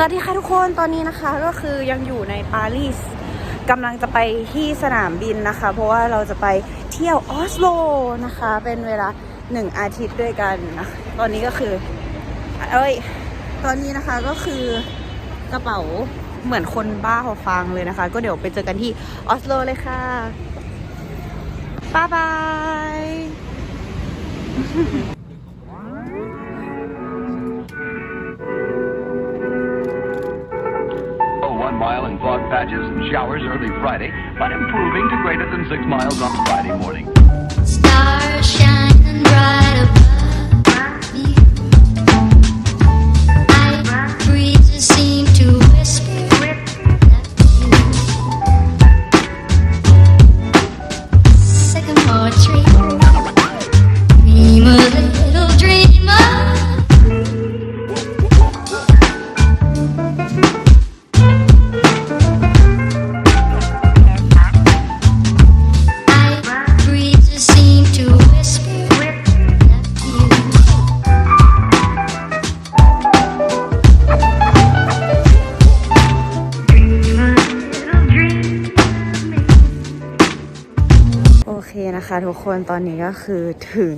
สวัสดีค่ะทุกคนตอนนี้นะคะก็คือยังอยู่ในปารีสกำลังจะไปที่สนามบินนะคะ เพราะว่าเราจะไปเที่ยวออสโลนะคะ เป็นเวลาหนึ่งอาทิตย์ด้วยกันนะตอนนี้ก็คือ เอ้ย ตอนนี้นะคะก็คือกระเป๋าเหมือนคนบ้าหอฟังเลยนะคะ ก็เดี๋ยวไปเจอกันที่ออสโลเลยค่ะบ๊ายบาย patches and showers early Friday, but improving to greater than six miles on Friday morning. นะคะทุกคนตอนนี้ก็คือถึง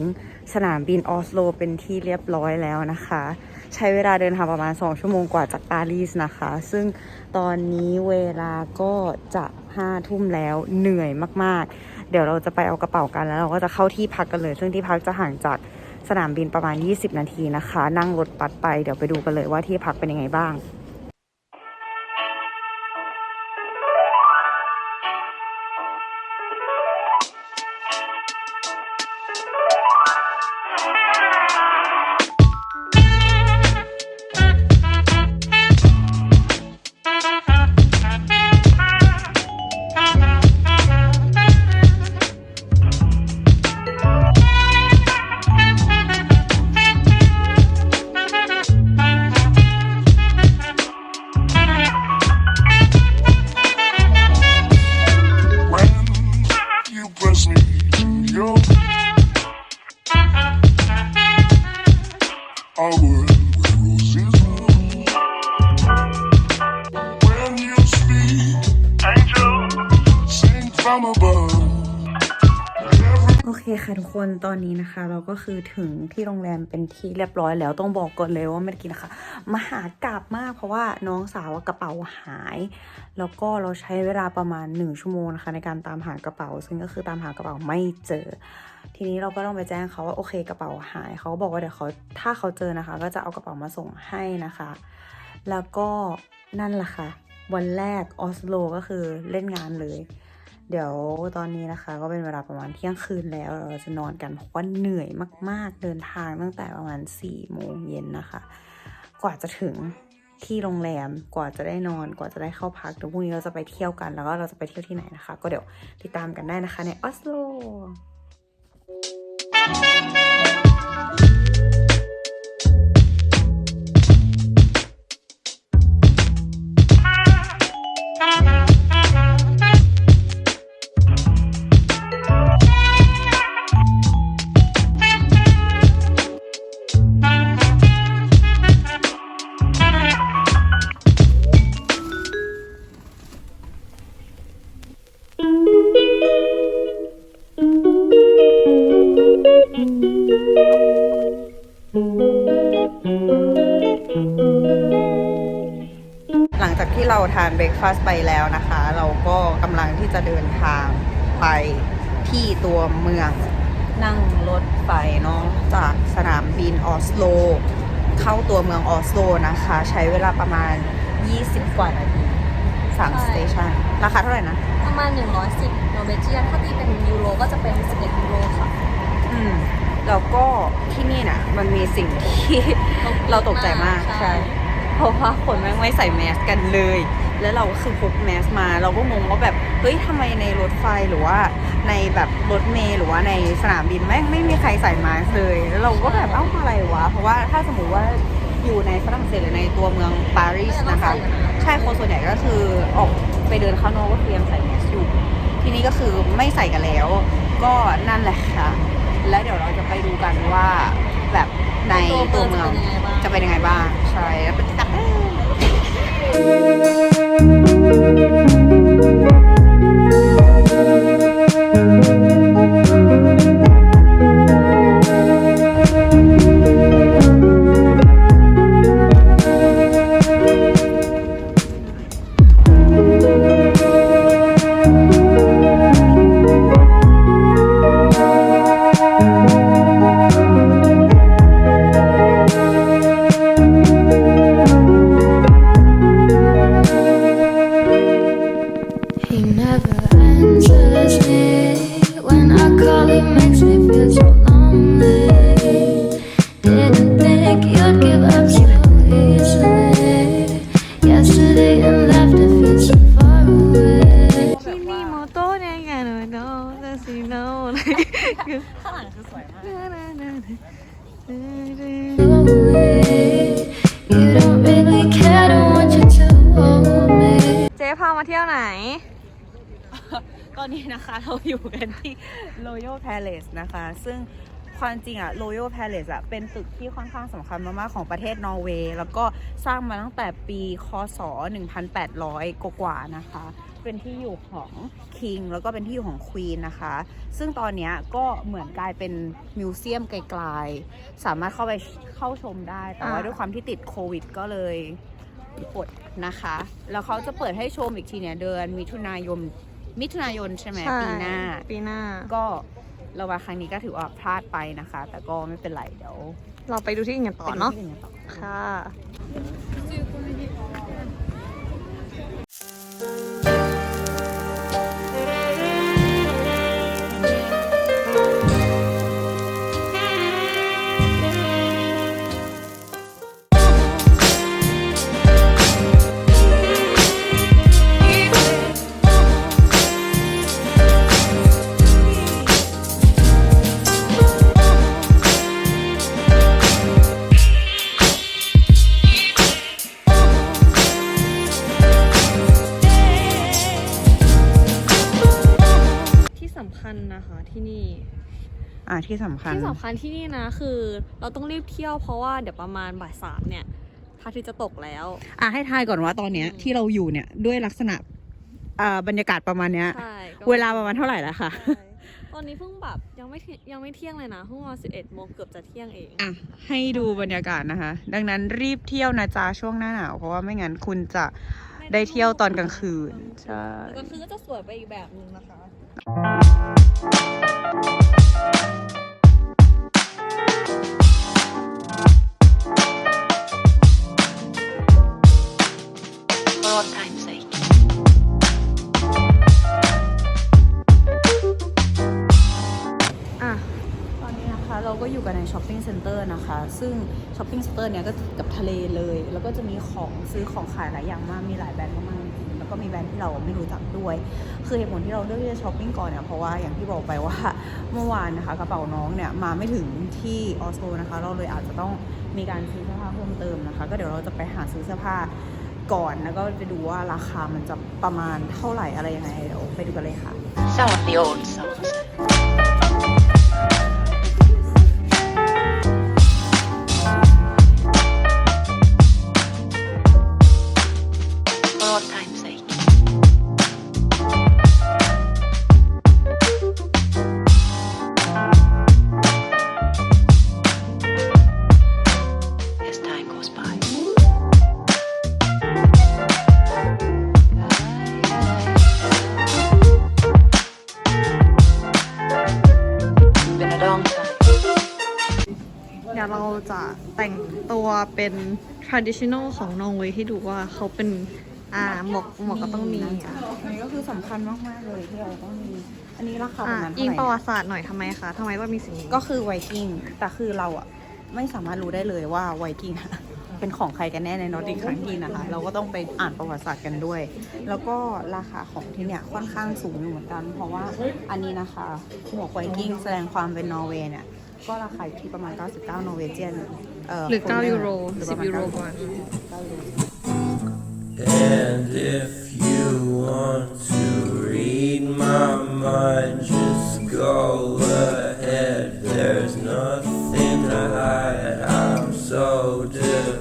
สนามบินออสโลเป็นที่เรียบร้อยแล้วนะคะ ใช้เวลาเดินทางประมาณ 2 ชั่วโมงกว่าจากปารีสนะคะ ซึ่งตอนนี้เวลาก็จะห้าทุ่มแล้วเหนื่อยมากๆ เดี๋ยวเราจะไปเอากระเป๋ากันแล้วเราก็จะเข้าที่พักกันเลย ซึ่งที่พักจะห่างจากสนามบินประมาณ 20 นาทีนะคะ นั่งรถบัสไปเดี๋ยวไปดูกันเลยว่าที่พักเป็นยังไงบ้าง from above. โอเคค่ะทุกคนตอนนี้นะคะ เราก็คือถึงที่โรงแรมเป็นที่เรียบร้อยแล้วต้องบอกก่อนเลยว่าเมื่อกี้นะคะมหากราบมากเพราะว่าน้องสาวกระเป๋าหาย แล้วก็เราใช้เวลาประมาณหนึ่งชั่วโมงนะคะ ในการตามหากระเป๋า ซึ่งก็คือตามหากระเป๋าไม่เจอ ทีนี้เราก็ต้องไปแจ้งเขาว่าโอเคกระเป๋าหายเขาบอกว่าเดี๋ยวเขาถ้าเขาเจอนะคะ ก็จะเอากระเป๋ามาส่งให้นะคะ แล้วก็นั่นแหละค่ะวันแรกออสโลก็คือเล่นงานเลย เดี๋ยวตอนนี้นะคะก็เป็นเวลาประมาณเที่ยงคืนแล้วเราจะนอนกันเพราะว่าเหนื่อยมาก ๆ เดินทางตั้งแต่ประมาณ4ี่โมงเย็นนะคะ กว่าจะถึงที่โรงแรมกว่าจะได้นอนกว่าจะได้เข้าพักเดี๋ยวพรุ่งนี้เราจะไปเที่ยวกันแล้วก็เราจะไปเที่ยวที่ไหนนะคะ ก็เดี๋ยวติดตามกันได้นะคะในออสโล หลังจากที่เราทานเบรกฟาสต์ไปแล้วนะคะ เราก็กำลังที่จะเดินทางไปที่ตัวเมืองนั่งรถไฟเนาะจากสนามบินออสโล เข้าตัวเมืองออสโลนะคะ ใช้เวลาประมาณ 20 กว่านาทีสามใช่สเตชันราคาเท่าไหร่นะ ประมาณ 110โนเวเจียนถ้าตีเป็นยูโรก็จะเป็น 11ยูโรค่ะ อืมแล้วก็ที่นี่นะมันมีสิ่งที่ เราตกใจมากใช่ใช่ เพราะว่าคนแม่งไม่ใส่แมสกันเลย แล้วเราก็คือพกแมสมา เราก็งงว่าแบบ เฮ้ยทำไมในรถไฟหรือว่า ในแบบรถเมล์หรือว่าในสนามบินแม่งไม่มีใครใส่แมสเลย แล้วเราก็แบบเอ้าอะไรวะ เพราะว่าถ้าสมมติว่าอยู่ในฝรั่งเศสหรือในตัวเมืองปารีสนะคะ ใช่คนส่วนใหญ่ก็คือออกไปเดินข้างนอกก็คือยังใส่แมสอยู่ ทีนี้ก็คือไม่ใส่กันแล้ว ก็นั่นแหละค่ะ แล้วเดี๋ยวเราจะไปดูกันว่าแบบในตัวเมืองจะเป็นยังไงบ้าง ใช่แล้วเป็นตัก Thank. นนี้นะคะ เราอยู่กันที่ Royal Palace นะคะ ซึ่งความจริงอะ Royal Palace อะเป็นตึกที่ค่อนข้างสำคัญมาก ๆ ของประเทศนอร์เวย์ แล้วก็สร้างมาตั้งแต่ปีคศ 1800 กว่าๆนะคะ เป็นที่อยู่ของ King แล้วก็เป็นที่อยู่ของ Queen นะคะ ซึ่งตอนเนี้ยก็เหมือนกลายเป็นมิวเซียมไกล ๆ สามารถเข้าไปเข้าชมได้ แต่ว่าอ่าด้วยความที่ติดโควิดก็เลยอดนะคะ แล้วเขาจะเปิดให้ชมอีกทีเนี่ยเดือนมิถุนายน มิถุนายนใช่ไหมปีหน้า ปีหน้า ก็เรามาครั้งนี้ก็ถือว่าพลาดไปนะคะ แต่ก็ไม่เป็นไรเดี๋ยว เราไปดูที่อื่นกันต่อไปดูเนาะที่อื่นกันต่อค่ะาที่สำคัญ ที่สำคัญที่นี่นะคือ เราต้องรีบเที่ยวเพราะว่าเดี๋ยวประมาณบ่ายสามเนี่ยพระอาทิตย์จะตกแล้ว อะให้ทายก่อนว่าตอนเนี้ยที่เราอยู่เนี่ยด้วยลักษณะอ่าบรรยากาศประมาณเนี้ย ใช่ก็เวลาประมาณเท่าไหร่แล้วคะใช่ตอนนี้เพิ่งแบบยังไม่เที่ยงยังไม่เที่ยงเลยนะเพิ่งมาสิบเอ็ดโมงเกือบจะเที่ยงเอง อะให้ดูบรรยากาศนะคะ ดังนั้นรีบเที่ยวนะจ๊ะช่วงหน้าหนาวเพราะว่าไม่งั้นคุณจะ ได้เที่ยวตอนกลางคืนใช่ กลางคืนก็จะสวยไปอีกแบบนึงนะคะอ่ อยู่กันในช้อปปิ้งเซ็นเตอร์นะคะ ซึ่งช้อปปิ้งเซ็นเตอร์เนี้ยก็ติดกับทะเลเลย แล้วก็จะมีของซื้อของขายหลายอย่างมาก มีหลายแบรนด์มากๆแล้วก็มีแบรนด์ที่เราไม่รู้จักด้วย คือเหตุผลที่เราเลือกที่จะช้อปปิ้งก่อนเนี่ยเพราะว่าอย่างที่บอกไปว่าเมื่อวานนะคะกระเป๋าน้องเนี่ยมาไม่ถึงที่ออสโลนะคะ เราเลยอาจจะต้องมีการซื้อเสื้อผ้าเพิ่มเติมนะคะ ก็เดี๋ยวเราจะไปหาซื้อเสื้อผ้าก่อนแล้วก็ไปดูว่าราคามันจะประมาณเท่าไหร่อะไรยังไงเดี๋ยวไปดูกันเลยค่ะ So the old songs. เป็น traditional ของนอร์เวย์ให้ดูว่าเขาเป็นอ่าหมวกหมวกก็ต้องมีอะอันนี้ก็คือสำคัญมากๆเลยที่เราต้องมี อันนี้ราคาปอะระมาณอิเท่างไหประร่วัติศาสตร์หน่อยทำไมคะทำไมว่ามีสิ่งนี้ก็คือไวกิ้ง แต่คือเราอะไม่สามารถรู้ได้เลยว่าไวกิ้งอะเป็นของใครกันแน่ในนอร์ดิกครั้งที่นะคะ เราก็ต้องไปอ่านประวัติศาสตร์กันด้วย แล้วก็ราคาของที่เนี่ยค่อนข้างสูงอยู่เหมือนกัน เพราะว่าอันนี้นะคะหมวกไวกิ้งแสดงความเป็นนอร์เวย์เนี่ย ก็ราคาอยู่ที่ประมาณ 99 นอร์เวเจียน หรือ 9 ยูโร หรือประมาณ 10 ยูโร 9 กว่า And if you want to read my mind, just go ahead. There's nothing to hide. I'm so depressed,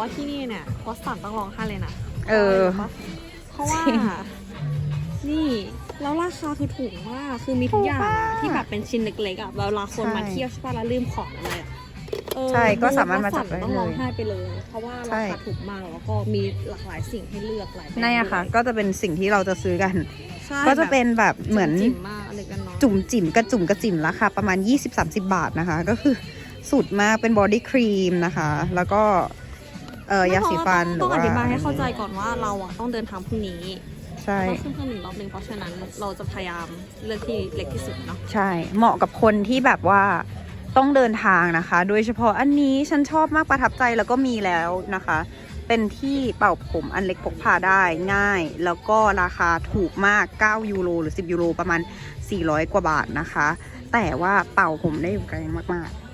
ว่าที่นี่เนี่ยคอสตันต้องร้องไห้เลยนะเออ เพราะว่าจริง นี่แล้วราคาคือถูกมากคือมีทุกอย่างถูกมากที่แบบเป็นชิ้นเล็กๆอะเวลาคนใช่มาเที่ยวใช่ป่ะแล้วลืมของอะไรอะเออใช่ก็ดูสามารถมาจับได้ต้องร้องเลยไห้ไปเลย เพราะว่าใช่ ราคาถูกมากแล้วก็มีหลากหลายสิ่งให้เลือกหลายแบบนี่อะค่ะด้วยก็จะเป็นสิ่งที่เราจะซื้อกัน ใช่ก็จะเป็นแบบเหมือน จิ๋มมากอะไรกันเนาะ จุ่มจิ๋มกระจุ่มกระจิ๋มราคาประมาณ 20-30 บาทนะคะ ก็คือสุดมากเป็นบอดี้ครีมนะคะ แล้วก็ เออยาสีฟันหรืต้องออว่าธิบายให้เข้าใจก่อนว่าเราอะต้องเดินทางพรุ่งนี้ใช่ ต้องขึ้นเครื่องบินรอบหนึงเพราะฉะนั้นเราจะพยายามเลือกที่เล็กที่สุดเนาะใช่ เหมาะกับคนที่แบบว่าต้องเดินทางนะคะ โดยเฉพาะอันนี้ฉันชอบมากประทับใจแล้วก็มีแล้วนะคะ เป็นที่เป่าผมอันเล็กพกพาได้ง่าย แล้วก็ราคาถูกมาก 9 ยูโรหรือ 10 ยูโรประมาณ 400 กว่าบาทนะคะ แต่ว่าเป่าผมได้อยู่ไกลมากๆ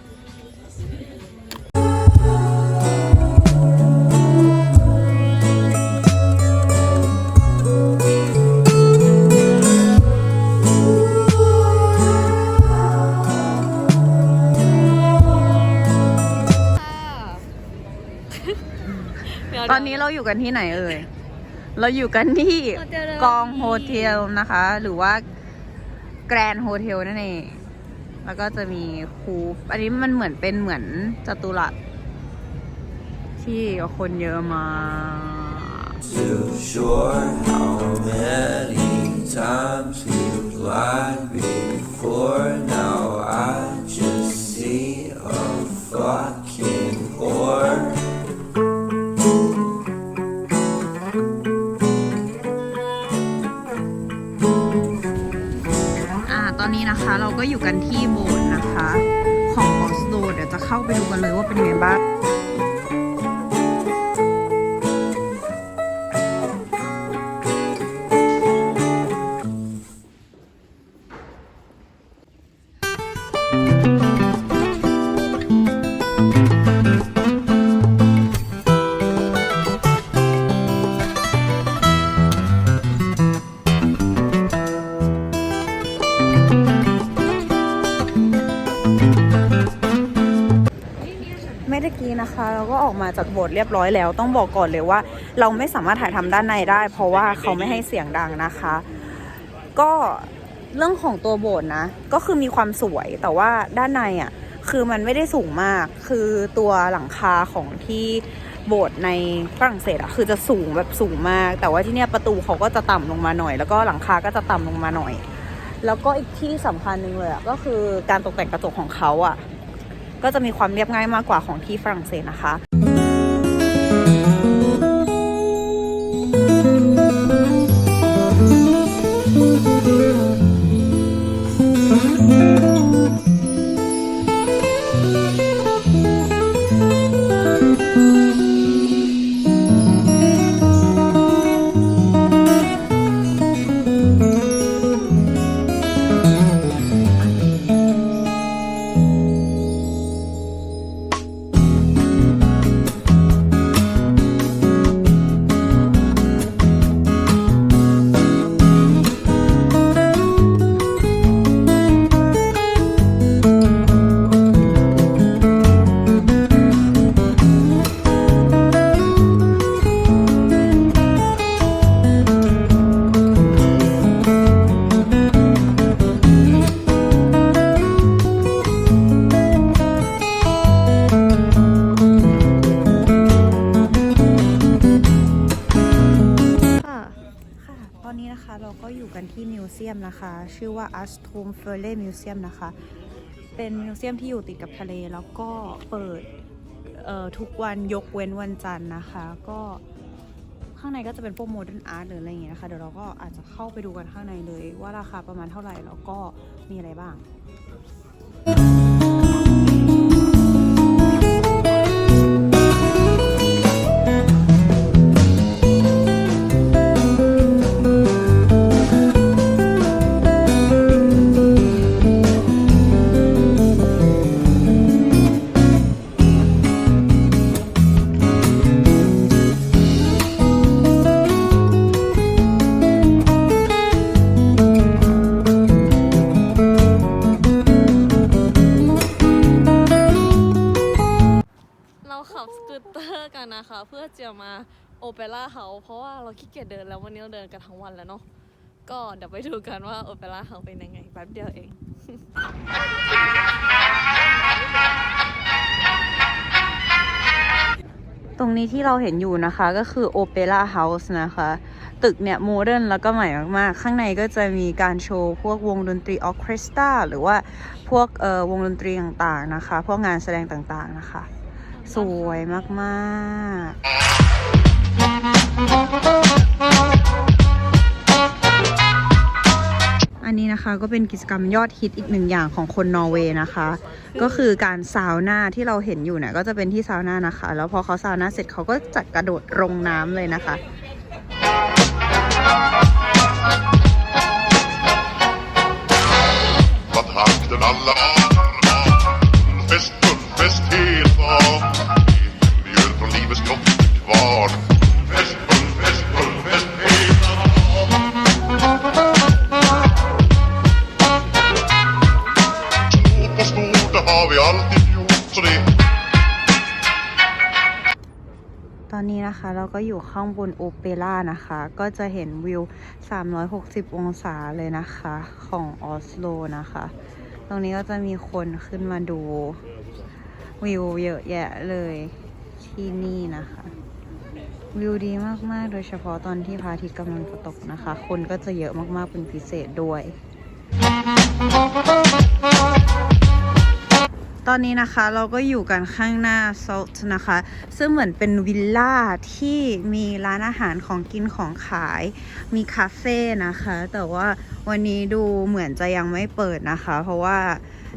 ตอนนี้เราอยู่กันที่ไหนเอ่ย เราอยู่กันที่กองโฮเทลนะคะ หรือว่าแกรนโฮเทลนั่นเอง แล้วก็จะมีคูฟอันนี้มันเหมือนเป็นเหมือนจตุรัสที่คนเยอะมาก Too sure how many times we've lied before. Now I just see a fucking whore. นนี้นะคะ เราก็อยู่กันที่โบสถ์นะคะ ของออสโลเดี๋ยวจะเข้าไปดูกันเลยว่าเป็นยังไงบ้าง ไม่ได้กี้นะคะ เราก็ออกมาจากโบสถ์เรียบร้อยแล้ว ต้องบอกก่อนเลยว่า เราไม่สามารถถ่ายทำด้านในได้ เพราะว่าเขาไม่ให้เสียงดังนะคะ ก็เรื่องของตัวโบสถ์นะ ก็คือมีความสวยแต่ว่าด้านในอะคือมันไม่ได้สูงมาก คือตัวหลังคาของที่โบสถ์ในฝรั่งเศสอะคือจะสูงแบบสูงมาก แต่ว่าที่เนี่ยประตูเขาก็จะต่ำลงมาหน่อย แล้วก็หลังคาก็จะต่ำลงมาหน่อย แล้วก็อีกที่สำคัญหนึ่งเลยอะก็คือการตกแต่งกระจกของเขาอะ ก็จะมีความเรียบง่ายมากกว่าของที่ฝรั่งเศสนะคะ ชื่อว่า a s t o m f e r l e Museum นะคะ เป็นมิวเซียมที่อยู่ติดกับทะเลแล้วก็เปิดทุกวันยกเว้นวันจันทร์นะคะ ก็ข้างในก็จะเป็นพวกโมเดิร์นอาร์ตหรืออะไรอย่างเงี้ยนะคะ เดี๋ยวเราก็อาจจะเข้าไปดูกันข้างในเลย ว่าราคาประมาณเท่าไหร่แล้วก็มีอะไรบ้าง กูตเตอร์กันนะคะ เพื่อจะมาโอเปร่าเฮาส์เพราะว่าเราขี้เกียจเดินแล้ววันนี้เราเดินกันทั้งวันแล้วเนาะก็เดี๋ยวไปดูกันว่าโอเปร่าเฮาส์เป็นยังไงแป๊บเดียวเองตรงนี้ที่เราเห็นอยู่นะคะก็คือโอเปร่าเฮาส์นะคะ ตึกเนี่ยโมเดิร์นแล้วก็ใหม่มาก ๆ ข้างในก็จะมีการโชว์พวกวงดนตรีออเคสตราหรือว่าพวกเอ่อวงดนตรีต่าง ๆ นะคะ พวกงานแสดงต่าง ๆ นะคะ สวยมากๆ อันนี้นะคะก็เป็นกิจกรรมยอดฮิตอีกหนึ่งอย่างของคนนอร์เวย์นะคะ ก็คือการซาวน่าที่เราเห็นอยู่เนี่ยก็จะเป็นที่ซาวน่านะคะ แล้วพอเขาซาวน่าเสร็จเขาก็จะกระโดดลงน้ำเลยนะคะ Vad trakten ตอนนี้นะคะเราก็อยู่ข้างบนโอเปร่านะคะ ก็จะเห็นวิว 360 องศาเลยนะคะของออสโลนะคะ ตรงนี้ก็จะมีคนขึ้นมาดูวิวเยอะแยะเลยที่นี่นะคะ วิวดีมาก ๆ โดยเฉพาะตอนที่พระอาทิตย์กำลังจะตกนะคะ คนก็จะเยอะมาก ๆ เป็นพิเศษด้วย ตอนนี้นะคะเราก็อยู่กันข้างหน้า Salt นะคะ ซึ่งเหมือนเป็นวิลล่าที่มีร้านอาหารของกินของขาย มีคาเฟ่นะคะ แต่ว่าวันนี้ดูเหมือนจะยังไม่เปิดนะคะ เพราะว่า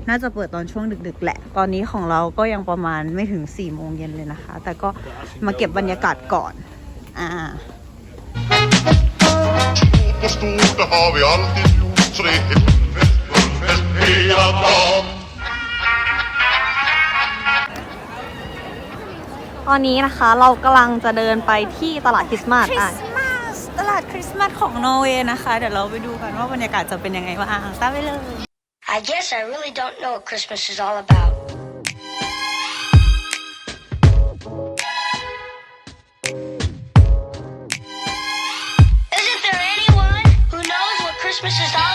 น่าจะเปิดตอนช่วงดึกๆแหละ ตอนนี้ของเราก็ยังประมาณไม่ถึง4โมงเย็นเลยนะคะ แต่ก็มาเก็บบรรยากาศก่อน อ่า Så det har vi alltid gjort så det är helvete hela dagen ตอนนี้นะคะเรากำลังจะเดินไปที่ตลาดคริสต์มาสคริอะ สต์มาสตลาดคริสต์มาสของนอร์เวย์นะคะ เดี๋ยวเราไปดูกันว่าบรรยากาศจะเป็นยังไงบ้างตามไปเลย I guess I really don't know what Christmas is all about. Isn't there anyone who knows what Christmas is all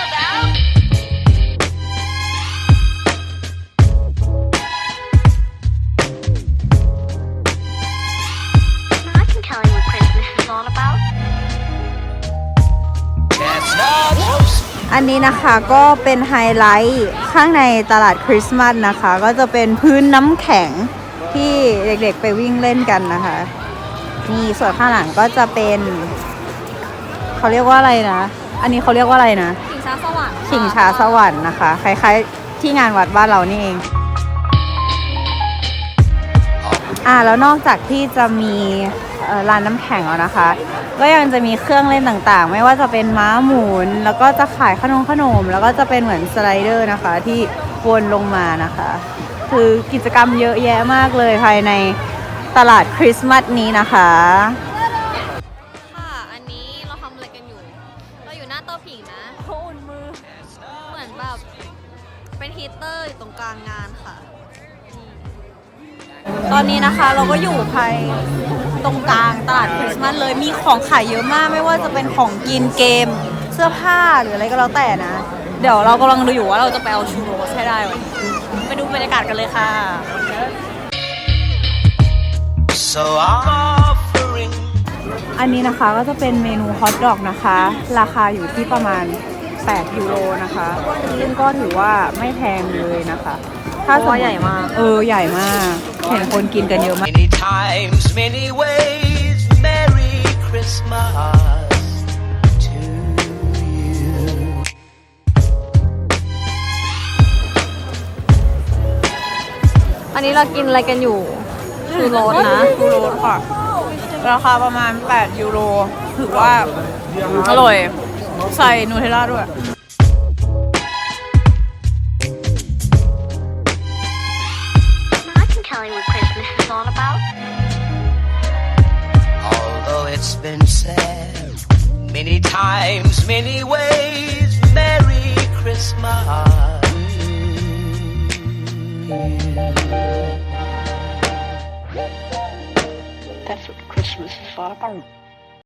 อันนี้นะคะก็เป็นไฮไลท์ข้างในตลาดคริสต์มาสนะคะ ก็จะเป็นพื้นน้ำแข็งที่เด็กๆไปวิ่งเล่นกันนะคะนี่ส่วนข้างหลังก็จะเป็นเขาเรียกว่าอะไรนะ อันนี้เขาเรียกว่าอะไรนะชิงช้าสวรรค์ชิงช้าสวรรค์นะคะคล้ายๆที่งานวัดบ้านเรานี่เองอ่าแล้วนอกจากที่จะมี ร้านน้ำแข็งแล้วนะคะ ก็ยังจะมีเครื่องเล่นต่างๆ ไม่ว่าจะเป็นม้าหมุน แล้วก็จะขายขนมขนม แล้วก็จะเป็นเหมือนสไลเดอร์นะคะ ที่วนลงมานะคะ คือกิจกรรมเยอะแยะมากเลยภายในตลาดคริสต์มาสนี้นะคะ ค่ะ อันนี้เราทำอะไรกันอยู่ เราอยู่หน้าเตาผิงนะโอุ่นมือ เหมือนแบบเป็นฮีตเตอร์อยู่ตรงกลางงานค่ะ ตอนนี้นะคะเราก็อยู่ภาย ตรงกลางตลาดคริสต์มาสเลยมีของขายเยอะมากไม่ว่าจะเป็นของกินเกม เสื้อผ้าหรืออะไรก็แล้วแต่นะ เดี๋ยวเรากำลังดูอยู่ว่าเราจะไปเอาชูโรสให้ได้วันนี้ไปดูบรรยากาศกันเลยค่ะ So I'm offering อันนี้นะคะก็จะเป็นเมนูฮอทดอกนะคะ ราคาอยู่ที่ประมาณ 8 ยูโรนะคะ ซึ่งก็ถือว่าไม่แพงเลยนะคะ ถ้าสมมุติใหญ่มาก เออ ใหญ่มาก เห็นคนกินกันเยอะมาก many times, many ways. Merry Christmas to you. อันนี้เรากินอะไรกันอยู่ชูโรสนะยูโรค่ะ ราคาประมาณ 8 ยูโร ถือว่า อร่อย ใส่นูเทลล่าด้วย times, many ways. Merry Christmas. That's what Christmas is all about.